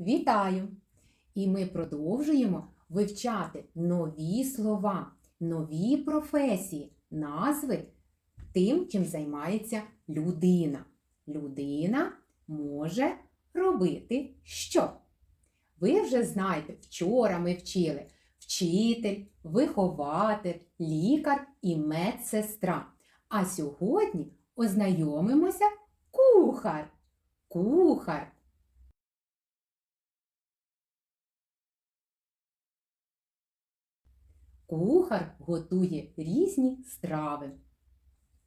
Вітаю! І ми продовжуємо вивчати нові слова, нові професії, назви тим, чим займається людина. Людина може робити що? Ви вже знаєте, вчора ми вчили вчитель, вихователь, лікар і медсестра. А сьогодні ознайомимося кухар. Кухар. Кухар готує різні страви.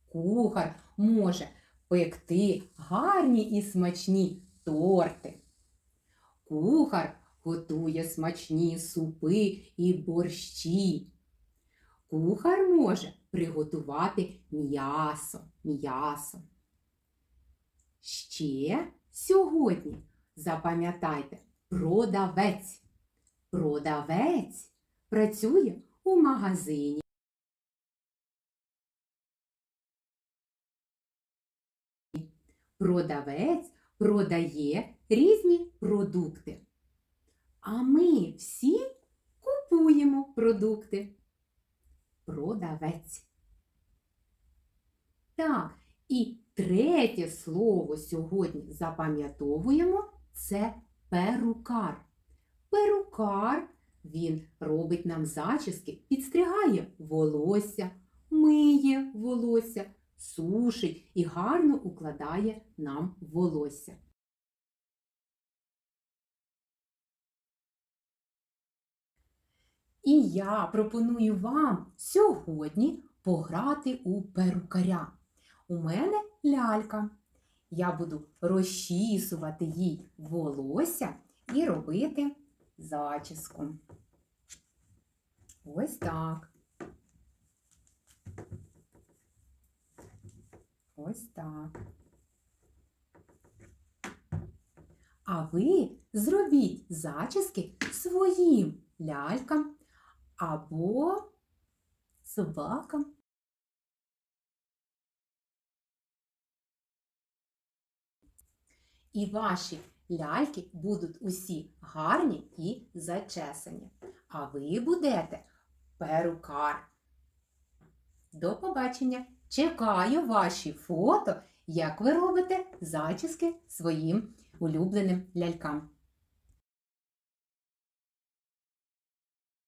Кухар може пекти гарні і смачні торти. Кухар готує смачні супи і борщі. Кухар може приготувати м'ясо, м'ясо. Ще сьогодні запам'ятайте продавець. Продавець працює у магазині. Продавець продає різні продукти. А ми всі купуємо продукти. Продавець. Так, і третє слово сьогодні запам'ятовуємо це перукар. Перукар він робить нам зачіски, підстригає волосся, миє волосся, сушить і гарно укладає нам волосся. І я пропоную вам сьогодні пограти у перукаря. У мене лялька. Я буду розчісувати їй волосся і робити зачіску. Ось так. Ось так. А ви зробіть зачіски своїм лялькам або собакам. І ваші ляльки будуть усі гарні і зачесані. А ви будете перукар. До побачення! Чекаю ваші фото, як ви робите зачіски своїм улюбленим лялькам.